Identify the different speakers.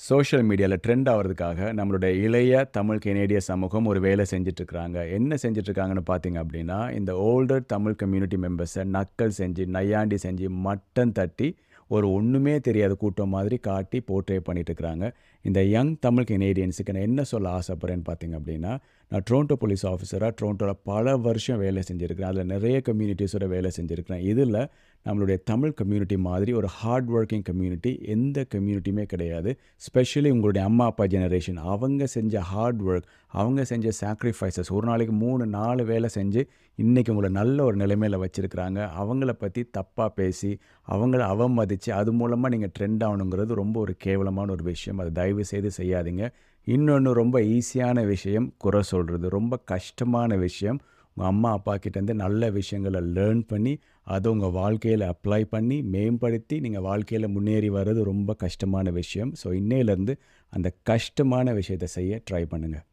Speaker 1: Social மீடியாவில் trend ஆகிறதுக்காக நம்மளுடைய இளைய தமிழ் கெனேடிய சமூகம் ஒரு வேலை செஞ்சிட்ருக்காங்க என்ன செஞ்சிட்ருக்காங்கன்னு பார்த்தீங்க அப்படின்னா இந்த ஓல்டர் தமிழ் கம்யூனிட்டி மெம்பர்ஸை நக்கல் செஞ்சு நையாண்டி செஞ்சு மட்டன் தட்டி ஒரு ஒன்றுமே தெரியாத கூட்டம் மாதிரி காட்டி போர்ட்ரே பண்ணிட்டுருக்கிறாங்க இந்த யங் தமிழ் கெனேடியன்ஸுக்கு நான் என்ன சொல்ல ஆசைப்பட்றேன்னு பார்த்தீங்க அப்படின்னா நான் ட்ரோண்டோ போலீஸ் ஆஃபீஸராக ட்ரோண்டோவில் பல வருஷம் வேலை செஞ்சுருக்கிறேன். அதில் நிறைய கம்யூனிட்டிஸோட வேலை செஞ்சுருக்கிறேன். இதில் நம்மளுடைய தமிழ் கம்யூனிட்டி மாதிரி ஒரு ஹார்ட் ஒர்க்கிங் கம்யூனிட்டி எந்த கம்யூனிட்டியுமே கிடையாது. ஸ்பெஷலி உங்களுடைய அம்மா அப்பா ஜெனரேஷன் அவங்க செஞ்ச ஹார்ட் ஒர்க் அவங்க செஞ்ச சாக்ரிஃபைசஸ் ஒரு நாளைக்கு மூணு நாலு வேலை செஞ்சு இன்றைக்கி உங்களை நல்ல ஒரு நிலைமையில் வச்சுருக்கிறாங்க. அவங்கள பற்றி தப்பாக பேசி அவங்கள அவமதித்து அது மூலமாக நீங்கள் ட்ரெண்ட் ஆகணுங்கிறது ரொம்ப ஒரு கேவலமான ஒரு விஷயம். அதை தயவு செய்து செய்யாதீங்க. இன்னொன்று ரொம்ப ஈஸியான விஷயம் குறை சொல்கிறது ரொம்ப கஷ்டமான விஷயம். உங்கள் அம்மா அப்பா கிட்டேருந்து நல்ல விஷயங்களை லேர்ன் பண்ணி அதை உங்கள் வாழ்க்கையில் அப்ளை பண்ணி மேம்படுத்தி நீங்கள் வாழ்க்கையில் முன்னேறி வர்றது ரொம்ப கஷ்டமான விஷயம். ஸோ இன்னையிலேருந்து அந்த கஷ்டமான விஷயத்தை செய்ய ட்ரை பண்ணுங்கள்